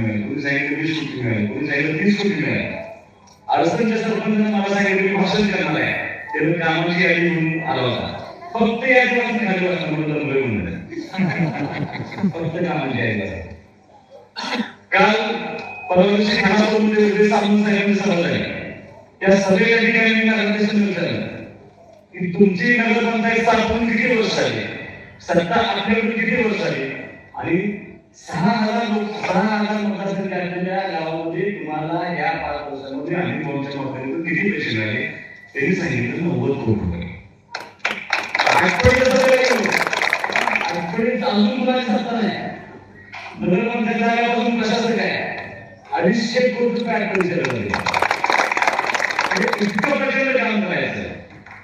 मिळाले कुणी सांगितलं वीस कोटी मिळाले कुणी सांगितलं तीस कोटी मिळाले अडचणच्या सरपंचाने मला सांगितलं की भाषण करणार आहे. त्यानं कामाची यादी म्हणून आला होता. फक्त या दिवसात खाली वाटलं म्हणून मुंबई म्हणलं फक्त कामाची यादी काल परवा दिवशी खानापूरमध्ये उद्या सामंत साहेबांनी सभा झाली. त्या सभेच्या ठिकाणी मी नगराध्यक्षांना विचारलं. की तुमची नगरपंचायत स्थापन किती वर्ष झाली? सत्ता आपल्याकडे किती वर्ष झाली? आणि सहा हजार लोक सहा हजार मतदारसंघ असलेल्या गावामध्ये तुम्हाला या पाच वर्षामध्ये आणि दोनच्या मतदारांना किती पैसे मिळाले त्यांनी सांगितलं नव्वद कोटी रुपये. आजपर्यंत अजून कुणाची सत्ता नाही. नगरपंचायत आल्यापासून कशाचं काय? अडीचशे कोटी रुपये आठवण म्हणजे इतकं प्रचंड काम करायचं.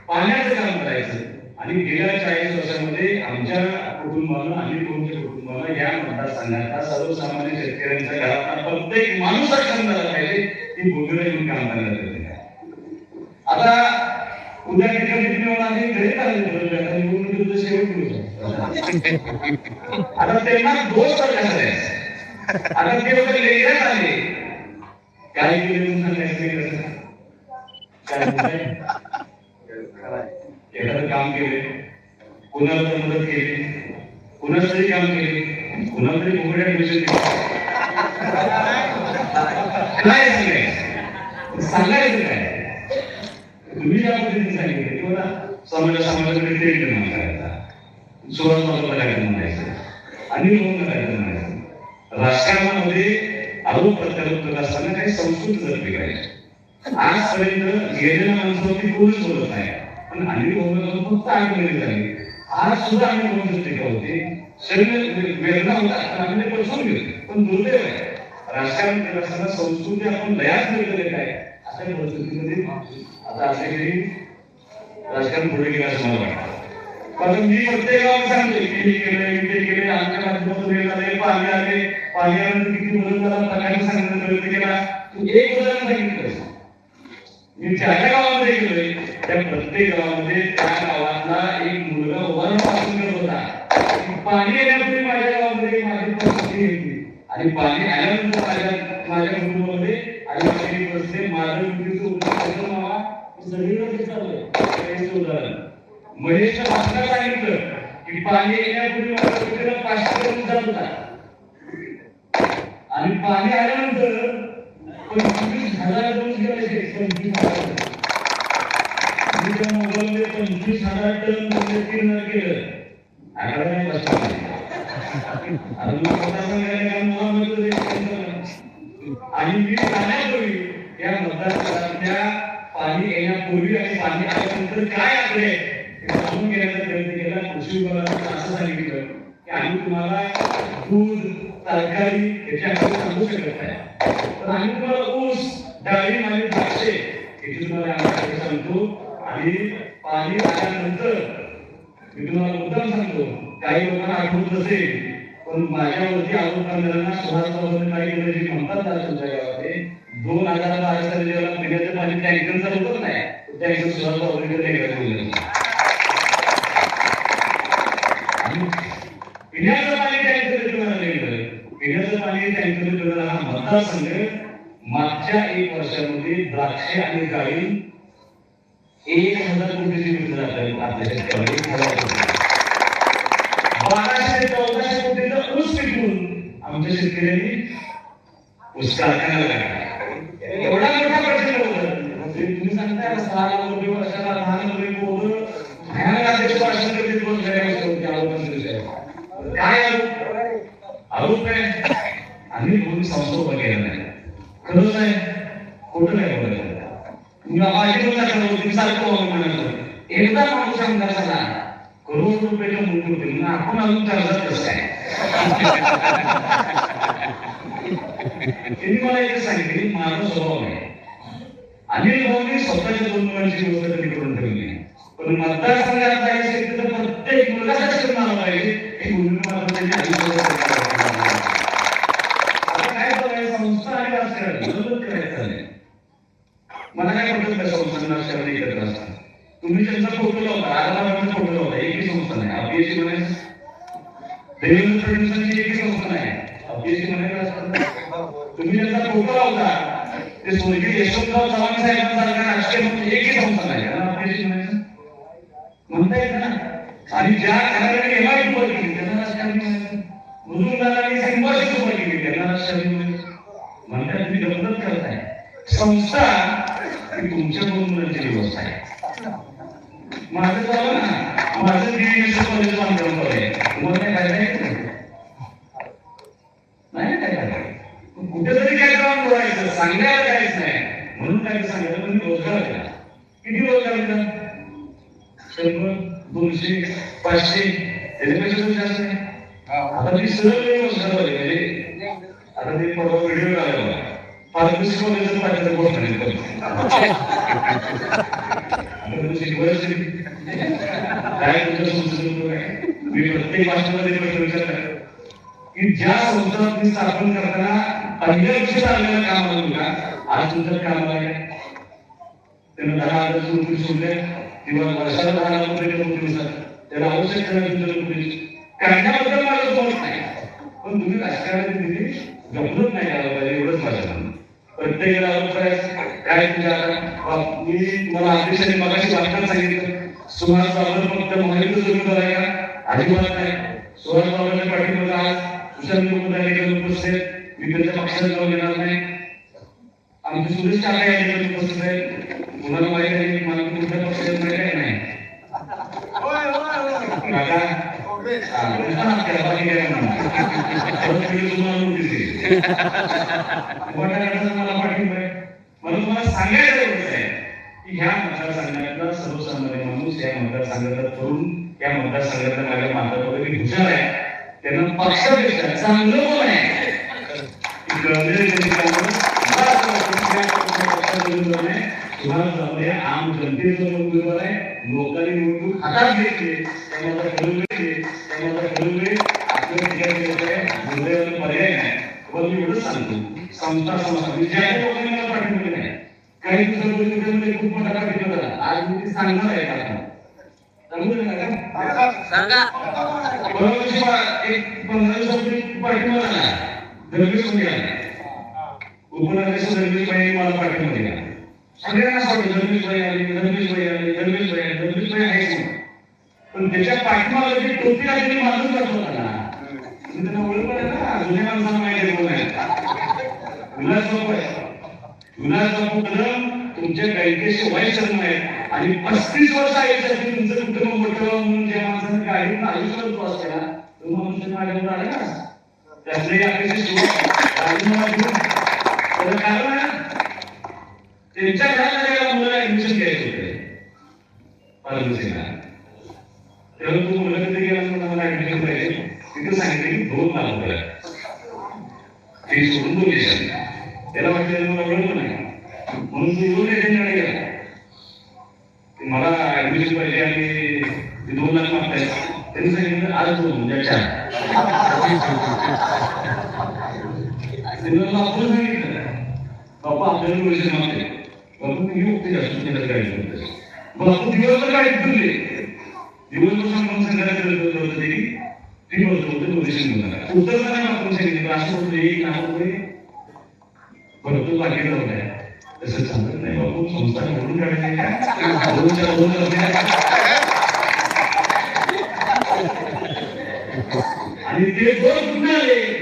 पाण्याचं काम करायचं. आणि गेल्या चाळीस वर्षामध्ये आमच्या कुटुंबाला आणि तुमच्या कुटुंबाला या मतदारसंघाचा सर्वसामान्य शेतकऱ्यांच्या घरात प्रत्येक माणूस सक्षम झाला पाहिजे ती भूमिका येऊन काम करायला आता उद्या ठिकाणी मिळून आम्ही घरी चालले आता निवडणुकीचं शेवट मिळू आता त्यांना दोष तर आता ते लोक लेखण्यात आले. काय केले म्हणून सांगायचं काय म्हणताय? एखादं काम केले. कुणाला तर मदत केली? कुणाला तरी काम केले? कुणाला तरी फुकट ऍडमिशन काय सांगायचं सांगायचं काय? तुम्ही ज्या पद्धतीने सांगितलं किंवा समाजा समाजाकडे ते निर्माण करायचा सुरुवात महत्त्वाचा कार्यक्रम म्हणायचं आणि कार्यक्रम म्हणायचं राजकारणामध्ये आरोप प्रत्यारोप करत असताना काही संस्कृत जपली पाहिजे. आजपर्यंत गेलेल्या माणसावरती कोणीच बोलत नाही. पण अनिल फक्त आठ झाले? आज सुद्धा आम्ही बोलत टीका होते शरीर वेदना पण दुर्दैव आहे. राजकारण करत असताना संस्कृती आपण लयाच मिळवले काय अशा परिस्थितीमध्ये आता असे काही राजकारण पुढे गेलं असं मला वाटतं. कारण मी प्रत्येक सांगते की हे ते केले आमच्या माध्यमातून हे झाले पाणी आले पाणी आल्यानंतर किती बदल झाला प्रकारे प्रयत्न केला तू एक उदाहरण सांगितलं मी गावामध्ये गेलोय त्या प्रत्येक गावामध्ये त्या गावातला एक मुलगा उभारून करत होता. पाणी येण्यापूर्वी माझ्या गावामध्ये माझी परिस्थिती होती. आणि पाणी आल्यानंतर माझ्या माझ्या कुटुंबामध्ये आणि माझी परिस्थिती माझ्या मुलीचं उत्तर मला. सगळीकडे उदाहरण. महेश भाषणात सांगितलं की पाणी येण्यापूर्वी माझ्या कुटुंबाला पाचशे करून जात होता. आणि पाणी आल्यानंतर पंचवीस हजार दोन गेले पंचवीस हजार मी त्या मोबाईलमध्ये पंचवीस हजार टन उत्तीर्ण केलं आकडा नाही बसला केलं. आणि मी जाण्यापूर्वी या मतदारसंघातल्या पाणी येण्यापूर्वी आणि पाणी आल्यानंतर काय आले हे जाणून घेण्याचा प्रयत्न केला कृषी विभागाने असं सांगितलं की आम्ही तुम्हाला दूध तरकारी याची सांगू शकत नाही. तर आम्ही तुम्हाला ऊस डाळी आणि द्राक्षे याची तुम्हाला आम्ही सांगतो. आणि पाणी आल्यानंतर मी तुम्हाला मुद्दाम सांगतो काही लोकांना आठवत असेल पण माझ्यावरती आरोप करणाऱ्यांना सुभाष काही केलं म्हणतात ना तुमच्या गावामध्ये दोन हजार बारा साली जेव्हा पिण्याचं पाणी टँकर चालू होत नाही टँकर सुभाष वगैरे टँकर पिण्याचं पाणी टँकर पिण्याचं पाणी टँकर हा मतदारसंघ मागच्या एक वर्षामध्ये द्राक्षे आणि काळी एक हजार कोटीची विकत जातात आपल्या शेतकऱ्याला एक हजार कोटी बाराशे ते चौदाशे कोटीचा ऊस विकून आमच्या शेतकऱ्यांनी ऊस कारखान्याला लागला एवढा मोठा प्रश्न होता म्हणजे तुम्ही सांगताय ना, सहा लाख रुपये वर्षाला दहा लाख रुपये पोरं भयानक अध्यक्ष भाषण करते दोन घड्याळ होते आरोपांचे विषय काय आरोप आरोप आहे आम्ही कोणी संस्था उभा केला नाही खरंच आहे खोटं नाही बोलायचं मी माझी मुलं सांगत होती सारखं वागून म्हणायचं एकदा माणूस आमदार झाला करोड रुपयाच्या मुलगी होती म्हणून आपण अजून कर्जात कसं आहे त्यांनी मला एक सांगितले माझा स्वभाव आहे अनिल भाऊनी स्वतःच्या दोन मुलांची व्यवस्था करून ठेवली पण मतदारसंघात जायचं तर प्रत्येक मुलगा मला पाहिजे हे मुलगी मात्र त्यांच्या आयुष्यात आता काय बघायचं संस्था आणि राजकारण बरोबर करायचं आहे मला काय वाटत नाही संस्थांना शरण एकत्र असतात तुम्ही त्यांचा फोटो लावता आरामाचा फोटो लावता एकही संस्था नाही. अपयशी म्हणायचं देवेंद्र फडणवीसांची एकही संस्था नाही. अपयशी म्हणायचं असतं तुम्ही त्यांचा फोटो लावता. ते स्वर्गीय यशवंतराव चव्हाण साहेबांसारखा राजकीय पक्ष एकही संस्था नाही. त्यांना अपयशी म्हणायचं म्हणता येत ना. आणि ज्या घराकडे एमआय उभं केली त्यांना राजकारणी म्हणायचं मजुरदारांनी सिंबाशी उभं केली त्यांना राजकारणी म्हणायचं म्हणतात तुम्ही गमत करताय. संस्था ही तुमच्याकडून मुलांची व्यवस्था आहे माझं चालू ना माझं डिग्री कॉलेज बांधकाम आहे तुम्हाला काय फायदा आहे का? नाही काय फायदा कुठेतरी काय काम बोलायचं सांगायला काहीच नाही. म्हणून काय सांगितलं तुम्ही रोजगार द्या किती रोजगार द्या शंभर दोनशे पाचशे त्याच्यापेक्षा पण जास्त नाही. आता ती सरळ रोजगार म्हणजे आता ते परवा व्हिडिओ आला म्हणजे आता तुम्ही शिकवायचं काय काय मी प्रत्येक भाषेमध्ये विचार की ज्या संस्था स्थापन करताना पहिल्या वर्षी चाललेलं काम आलं का आज तुमचं काम आहे. त्यांना दहा हजार रुपये सोडले. किंवा वर्षाला दहा हजार रुपये देतो सर त्याला आवश्यक नाही तुमच्या रुपये काढण्याबद्दल माझं नाही. पण तुम्ही राजकारणात दिली गमत नाही आलं पाहिजे एवढंच माझ्या प्रत्येकाला करायचं काय तुझ्या मी तुम्हाला अध्यक्षांनी मगाशी वाटताना सांगितलं. सुहास बाबर फक्त महायुद्ध जोडीदार आहे का? अजिबात नाही सुहास बाबांच्या पाठीमध्ये आज सुशांत मुखर्जी उपस्थित. मी त्यांच्या पक्षात जाऊन येणार नाही. आमचे सुरेश काका या ठिकाणी उपस्थित आहेत. कुणाला माहिती आहे मला कुठल्या पक्षात नाही? काय? परत मी तुम्हाला नोटीस मला सांगायचं एवढंच आहे की ह्या मतदारसंघातला सर्वसामान्य माणूस या मतदारसंघातला तरुण या मतदारसंघातल्या माझ्या माता वगैरे हुशार आहे त्यांना पक्षापेक्षा चांगलं कोण आहे की कळलेलं नाही, भामरे आम जनतेचा उमेदवार आहे लोकांनी निवडणूक हातात घेतली त्यामुळे ठरवले त्यामुळे ठरवले आपल्या ठिकाणी येत आहे दुर्दैवाने पर्याय नाही. पण मी सांगतो संस्था संस्था ज्या लोकांनी मला पाठिंबा दिलाय काही दिवसापूर्वी खूप मोठा पाठिंबा दिला आज मी ते सांगणार आहे का? सांगा. एक पंधरा दिवसापूर्वी पाठिंबा दरवेळेस बाई मला पाठिंबा दिला. सगळ्यांना सांगतो दरवेळेस भाई आले दरवेळेस भाई आले दरवेळेस भाई आले दरवेळेस भाई आहेच म्हणून. पण त्याच्या पाठीमागे जी टोपी आली ती माणूस जातो ना त्यांना ओळख आहे ना जुन्या माणसाला माहिती आहे कोण आहे विलास बापू आहे विलास बापू कदम तुमच्या बँकेचे वय चेअरमन आहेत आणि पस्तीस वर्ष आयुष्यासाठी तुमचं कुटुंब मोठं म्हणून ज्या माणसाने गाडीतून आयुष्यात तो प्रवास ना तो माणूस माझ्याकडे आला ना त्यातले आपल्याशी सुरू राजीनामा कारण आहे त्यांच्या घराला त्याला मुलाला ऍडमिशन घ्यायचं होतं फार्मसीला तेव्हा तू मुलं तिथे गेला म्हणून मला ऍडमिशन पाहिजे. तिथे सांगितलं की दोन लाख रुपये ते सोडून दोन देशात त्याला वाटलं मला ओळख नाही. म्हणून तू येऊन एजंटकडे गेला. मला ऍडमिशन पाहिजे आणि ते दोन लाख मागताय त्यांनी सांगितलं आज दोन म्हणजे चार. त्यांनी आपण सांगितलं. बापा आपल्याला पैसे मागते बापू मी ते जास्त त्याला गाडी करते बापू दिवसभर गाडी फिरले दिवसभर सांगून संघाला करत होतं ते ती बोलत होते डोनेशन घेऊन आपण सांगितलं असं होतं एक लाख भरपूर बाकी होत्या तसं सांगत नाही बापू संस्था निवडून काढायची आणि ते दोन कुठे आले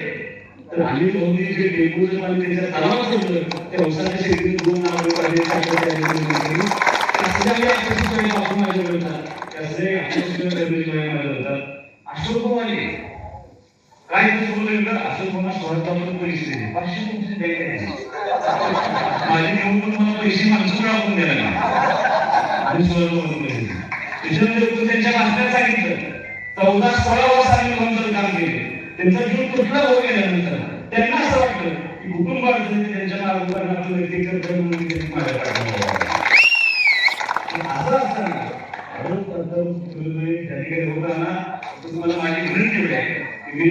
तर आम्ही दोन्ही जे डेपोचं पाणी त्याच्या तलावात सोडलं त्या शेतीत दोन काही बापू माझ्याकडे माझ्याकडे होतात. अशोक आले. काय बोलले तर अशोक स्वतःपर्यंत पैसे दिले पाचशे तुमचे द्यायचे नाही. माझी मला पैसे माणसं आपण द्यायला आणि स्वतःपर्यंत पैसे दिले. त्याच्यानंतर त्यांच्या मास्तर सांगितलं चौदा सोळा वर्ष आम्ही काम केले त्यांचा जीव कुठला हो गेल्यानंतर त्यांना असं वाटलं की कुटुंबाचं त्यांच्या मार्गावर आपलं व्यक्तिगत कर्म म्हणून त्यांनी माझ्या असं असताना प्रथम त्या ठिकाणी होताना तुम्हाला माझी विनंती आहे की मी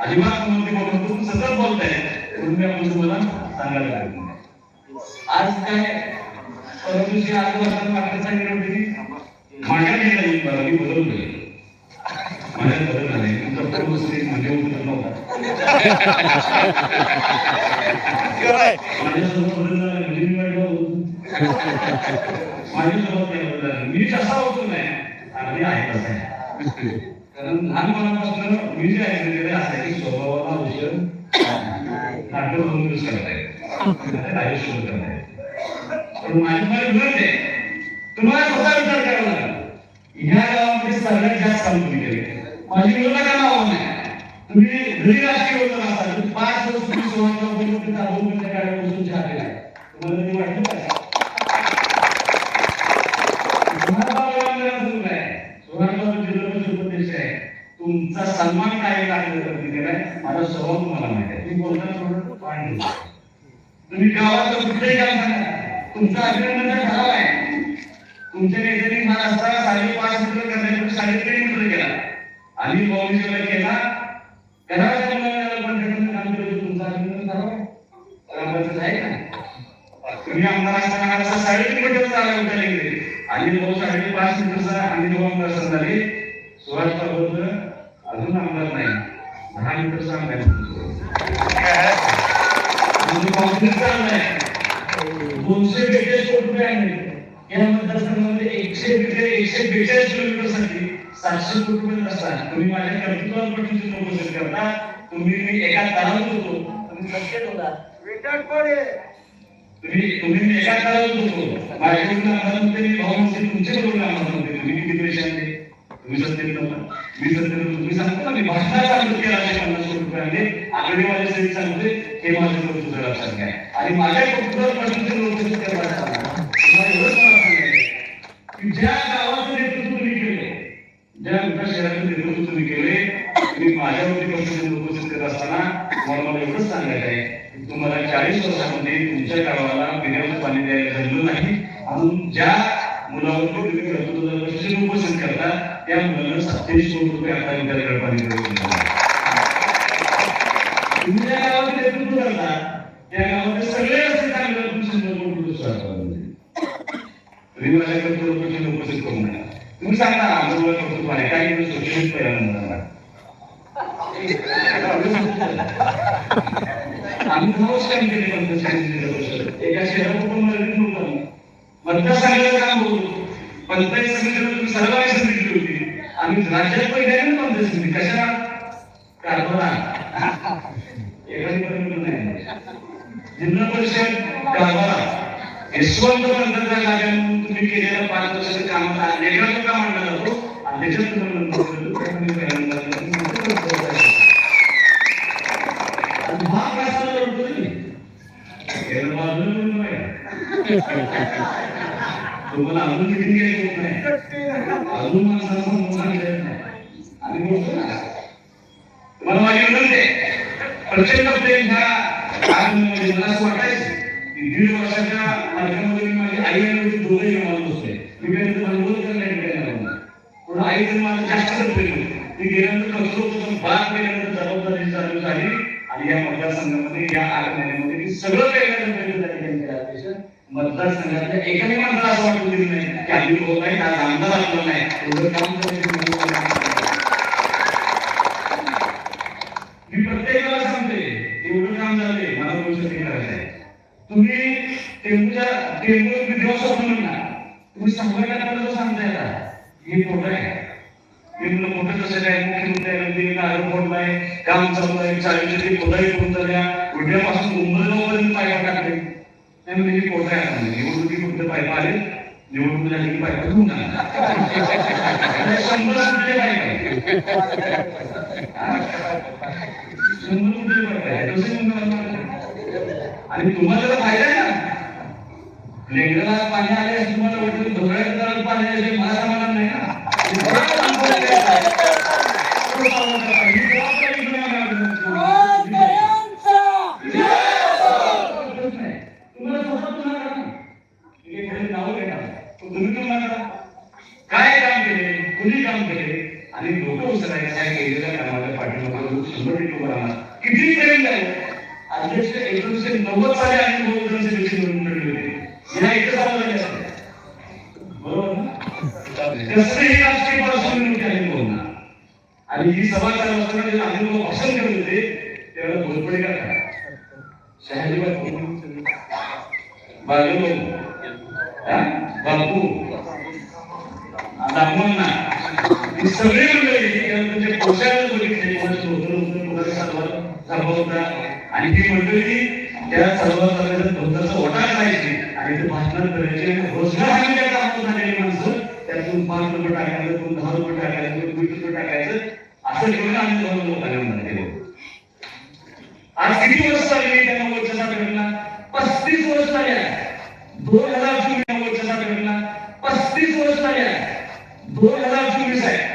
अजिबात नव्हती बोलतो तुम्ही सतत बोलताय म्हणून मी आपण तुम्हाला सांगायला लागलो आज काय परवा दिवशी आज वाटत सांगितलं की माझ्या मी बदललोय माझ्या म्हणजे नव्हता मी कसा होतो नाही आणि आहे आहे कारण लहानपणापासून मी जे आहे स्वभावाला नाटक करताय आयुष्य करताय पण माझी मला विनंती आहे तुम्हाला स्वतः विचार करावा लागेल ह्या गावामध्ये सगळ्यात जास्त काम तुम्ही केले माझी काय नाव नाही तुम्ही घरी राजकीय होता असाल पाच दिवस तुम्ही सोळा तुमच्या गाड्या बसून चहा पिला. तुम्हाला ते वाटलं का? तुमचा सन्मान काय लागलं माझा स्वभाव तुम्हाला माहिती आहे. तुम्ही बोलताना थोडं पाणी तुम्ही कुठलंही काम सांगा. तुमचा अभिनंदनचा ठराव आहे. तुमच्या नेत्यांनी महाराष्ट्राला साडेपाच मीटर करण्यासाठी साडेतीन मीटर केला. आम्ही बावीसला केला. करायच्या आहे तुम्ही आमदार असताना साडेतीन मीटर चालला होता गेले आणि भाऊ साडेपाच मीटरचा आणि दोन आमदार झाले सुभाष बाबूचं अजून आमदार नाही. दहा मीटरचा आमदार आहे. आहे. दोनशे बेचाळीस कोटी रुपये आणले या मतदारसंघामध्ये एकशे बेचाळीस एकशे बेचाळीस किलोमीटरसाठी सातशे कोटी असतात तुम्ही माझ्या कर्तृत्वावर करता तुम्ही मी एका तारावर होतो. तुम्ही होता तुम्ही तुम्ही मी एका होतो. माझ्याकडून आम्हाला म्हणते मी भाऊ म्हणते तुमच्या बरोबर आम्हाला म्हणते तुम्ही किती पैसे आणले? तुम्ही मी तुम्ही सांगता सांगतो पन्नास कोटी रुपये आणले. सांगते हे माझं कर्तृत्व लक्षात घ्या. आणि माझ्या कर्तृत्वावर ज्या गावाचं नेतृत्व तुम्ही केले ज्या मोठ्या शहराचं नेतृत्व तुम्ही केले मी माझ्यावरती पक्षाचे उपस्थित करत असताना मला मला एवढंच सांगायचं आहे. तुम्हाला चाळीस वर्षामध्ये तुमच्या गावाला पिण्याचं पाणी द्यायला जमलं नाही. म्हणून ज्या मुलावर तुम्ही कर्तृत्व उपस्थित करता त्या मुलाला सत्तेचाळीस कोटी रुपये आता विद्यार्थी पाणी दिलं तुम्ही ज्या गावात नेतृत्व करता त्या गावामध्ये सगळे रस्ते चांगले आहेत, तुम्ही माझ्या कर्तृत्वाची उपस्थित करू नका तुम्ही सांगा ना आमचं मुलं कर्तृत्व आहे काय केलं सोशलिस्ट पहिल्यांदा आम्ही पंचायत एका शहरात नव्हतं मतदारसंघाचं काम होतो पंचायत समितीला तुम्ही सर्वांनी समिती होती आम्ही राज्यात पहिल्यांदा पंचायत समिती कशा कारभारा एखादी पर्यंत नाही जिल्हा परिषद कारभारा यशवंत पंतप्रधान लागून तुम्ही केलेल्या पाच वर्षाच्या कामाचा वेगळा काम आणला जातो आणि त्याच्यात तुम्हाला नंतर कळलं की आम्ही पहिल्यांदा आणि हा प्रश्न लढतो नाही. याला बाजूला बोलू नये. तुम्हाला अजून किती घ्यायची होत? नाही अजून माणसाला समजून घेत नाही आणि बोलतो ना मला माझी विनंती प्रचंड प्रेम ह्या आगमनामध्ये मला असं वाटायचं की दीड वर्षाच्या मार्गामध्ये माझी आई आणि वडील दोघंही मानत असते मी काही त्याचा अनुरोध करायला गेला नाही पण आई तर मला जास्तच प्रेम होते मी गेल्यानंतर कसं होतं पण बाग गेल्यानंतर जबाबदारी चालू झाली. आणि या मतदारसंघामध्ये या आठ महिन्यामध्ये मी सगळं काही वेगळं त्या ठिकाणी केलं अतिशय मतदारसंघातल्या एकाही माणसाला असं वाटून नाही. की आम्ही होत नाही आज आमदार आपलं नाही. एवढं काम मी प्रत्येकाला सांगते एवढं काम झालंय मला गोष्ट करायचं आहे तुम्ही टेंबूच्या टेंबू विद्रोह म्हणून ना तुम्ही सांगताय का हे खोटं आहे. हे मोठं कसं काय? मुख्यमंत्री नारळ फोडलाय काम चालू आहे चाळीचे खोदाई करून झाल्या उद्यापासून मुंबईपर्यंत पायपा टाकले नाही म्हणजे हे खोटं आहे म्हणजे निवडणुकी फक्त पायपा आले निवडणूक झाली की शंभर कुठले शंभर कुठले पायपा आणि तुम्हाला तर फायदा आहे ना. लेकराला पाणी आले तुम्हाला वाटतं ढोकळ्यात पाणी आले मला समाधान नाही ना हे बरोबर काम करायचं आहे. बरोबर काम करायचं आहे. ही जबाबदारी तुम्ही आम्हाला दिली. तुम्हाला स्वतः तुम्हाला करा. हे एखादे नाव घेणार. पण तुम्ही तुम्हाला करा. काय कुणी काम केले आणि लोक उसरायच्या केलेल्या कामाच्या पाठीमागे शंभर टक्के उभं राहणार किती प्रेम झालं अध्यक्ष एकोणीसशे नव्वद साली आणि बहुजन सेवेची निवडणूक लढली होती या एकच आम्हाला असते बरोबर ना कसलीही राजकीय पार्श्वभूमी आहे बोलणार आणि ही सभा चालू असताना जे अनुभव भाषण करत होते त्यावेळेला घोरपडे का काय शहाजीबाई बागलो बापू दामोंना ही सगळी मंडळी त्यांचे पोशाख बघितले कोणाचं आणि ती मंडळी त्या सलवार धोतरचा ओटा करायची आणि ते भाषणात करायचे आणि रोजगार हमी त्याचा हातात झालेली माणसं त्यातून पाच रुपये टाकायचं कोण दहा रुपये टाकायचं कोण वीस रुपये टाकायचं असं करून आम्ही दोन लोकांना म्हणते आज किती वर्ष झाली त्या नव्वदच्या घटना पस्तीस वर्ष झाली आहे दोन हजार चोवीस नव्वदच्या घटना पस्तीस वर्ष झाली आहे दोन हजार चोवीस आहे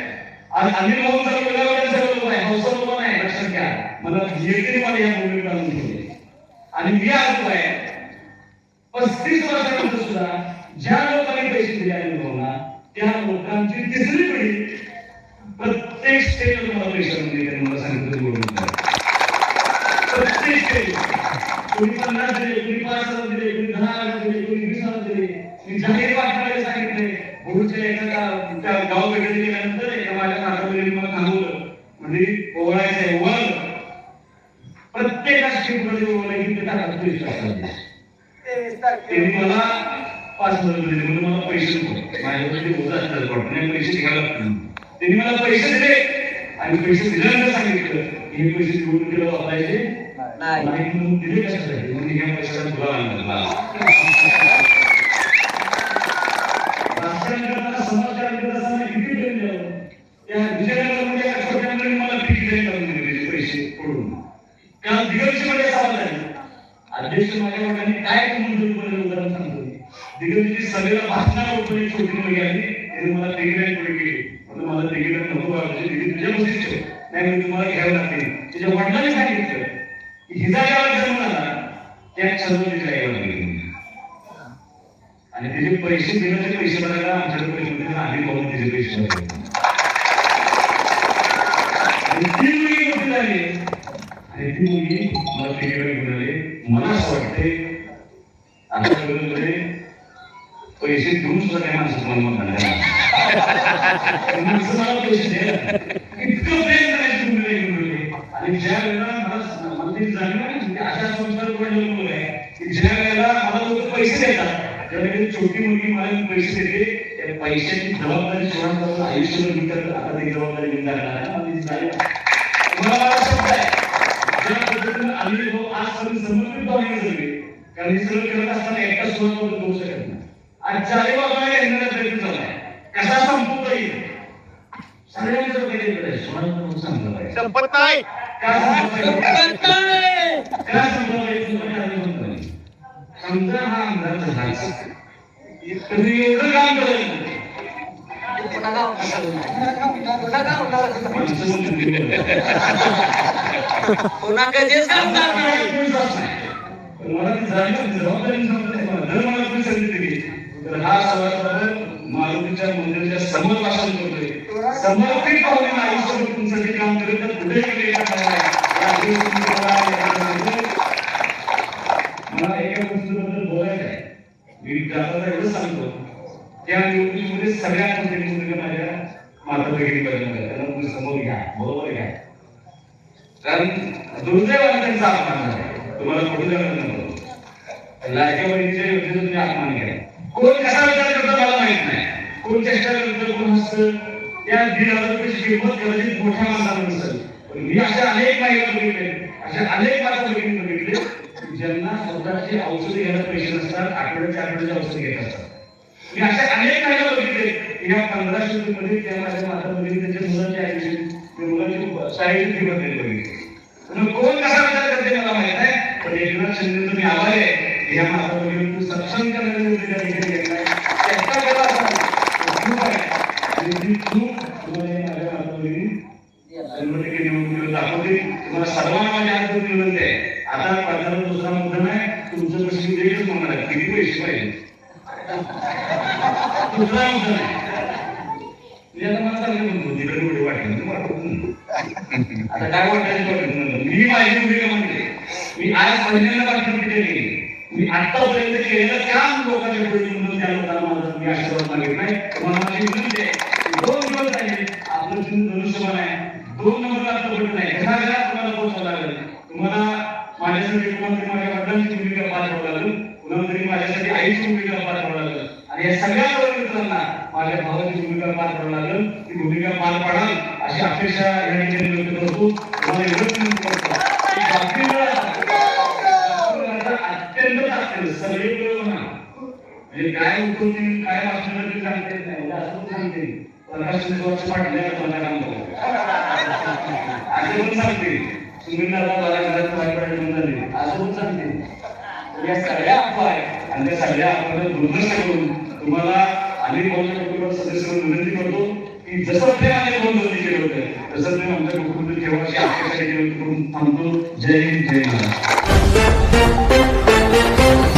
आज अनिल भाऊ जर वेगळ्या सर्व लोक आहे हौसा लोक नाही लक्षात घ्या मला येते मला या भूमिकेत आणून ठेवले आणि मी आज उभा आहे पस्तीस वर्षानंतर सुद्धा ज्या लोकांनी पैसे दिले अनिल भाऊंना त्या लोकांची तिसरी पिढी प्रत्येक स्टेजवर मला पैसे आणून देते मला सांगितलं Thank you. मला असं वाटते आता वेळेमध्ये पैसे देऊन सुद्धा काही माणसं मग पैसे द्यायला इतकं प्रेम आणि ज्या वेळेला मला मला ती जाणीव म्हणजे अशा आहे की ज्या वेळेला मला लोक पैसे देतात त्यावेळी छोटी मुलगी मला पैसे देते त्या पैशाची जबाबदारी सोडून आयुष्यभर आता ती जबाबदारी विचारणार मला शब्द आहे ज्या पद्धतीने अनिल भाऊ आजपर्यंत समर्पित भावनेने जगले कारण हे सगळं करत असताना एका स्वरावर होऊ शकत नाही. आज चाले बाबा येण्याचा प्रयत्न आहे कसा संपवता येईल सगळ्यांचं पाहिजे संपत का. समजा हा झाला. तुम्ही एवढं काम. पुन्हा कधीच करणार नाही. मला ती जाणीव जबाबदारी जर मला तुम्ही तर हा सभासद मारुतीच्या मंदिराच्या समोर भाषण करतोय. समर्पित काम करेल तर कुठे मला एका गोष्टीबद्दल बोलायचं आहे. मी एवढं सांगतो त्या निवडणुकीमध्ये सगळ्यात मोठी माझ्या माता भगिनी तुम्ही समोर घ्या बरोबर घ्या. कारण दुर्दैवाने त्यांचा अपमान झाला. तुम्हाला कुठे जाणार नाही. लाडक्या बहिणीच्या योजनेचा तुम्ही अपमान केला कोण कसा विचार करतो मला माहीत नाही. कोण चेष्टा करतो कोण हसतं त्या दीड हजार रुपयाची किंमत कदाचित मोठ्या माणसाला नसेल. पण मी अशा अनेक महिला बघितले अशा अनेक माता बहिणी बघितले ज्यांना स्वतःचे औषधी घ्यायला पैसे नसतात आठवड्याच्या आठवड्याचे औषधी घेत असतात. मी अशा अनेक महिला बघितले या पंधराशे रुपये मध्ये त्या माझ्या माता भगिनी त्यांच्या मुलांच्या आयुष्य मुलांची शाळेची फी भरलेली बघितली कोण कसा विचार करते मला माहीत आहे पण एकनाथ शिंदे तुम्ही आभारी आहे. या माता सक्षम करण्याचा निर्णय घेतलाय आहे. ती तुम्हाला या माझ्या शंभर तुम्हाला सर्वांना माझ्या हात विनंती आहे. आता दुसरा मुद्दा नाही. तुमचं म्हणणार आहे. किती पैसे पाहिजे? दुसरा मुद्दा नाही. मी आता मला चांगलं म्हणतो. तिकडे एवढे वाटलं आता काय वाटायचं? मी माझी म्हणते मी आज पहिल्यांदा पाठवली केली. मी आतापर्यंत केलेलं काम लोकांच्या पुढे म्हणून त्या लोकांना माझा मी आशीर्वाद मागितलाय. तुम्हाला माझी विनंती आहे दोन दिवस झाले आपलं जिंक धनुष्यबाण आहे. दोन नंबर आपलं भेटत नाही घराघरात तुम्हाला पोहोचावं लागेल. तुम्हाला माझ्यासाठी कुणाला माझ्या वडिलांची भूमिका पार पाडावं लागेल. कुणाला तरी माझ्यासाठी आईची भूमिका पार पाडावं लागेल. आणि या सगळ्या वर्ग मित्रांना माझ्या भावाची भूमिका पार पाडावं लागेल. ती भूमिका पार पाडाल अशी अपेक्षा या ठिकाणी व्यक्त करतो. तुम्हाला एवढंच विनंती करतो. सगळे म्हणजे काय काय ते सांगता येत नाही. असं सांगते. प्रकाश काम करतो असं पण सांगते. मला घरात बाहेर झाले. असं पण सांगते. या सगळ्या अफवा आणि त्या सगळ्या अफवाला करून तुम्हाला अनेक बहुजन कुटुंब सदस्य विनंती करतो की जसं प्रेम अनेक बंधूंनी केलं होतं तसं आमच्या अपेक्षा करून थांबतो. जय हिंद जय महाराष्ट्र. Thank you.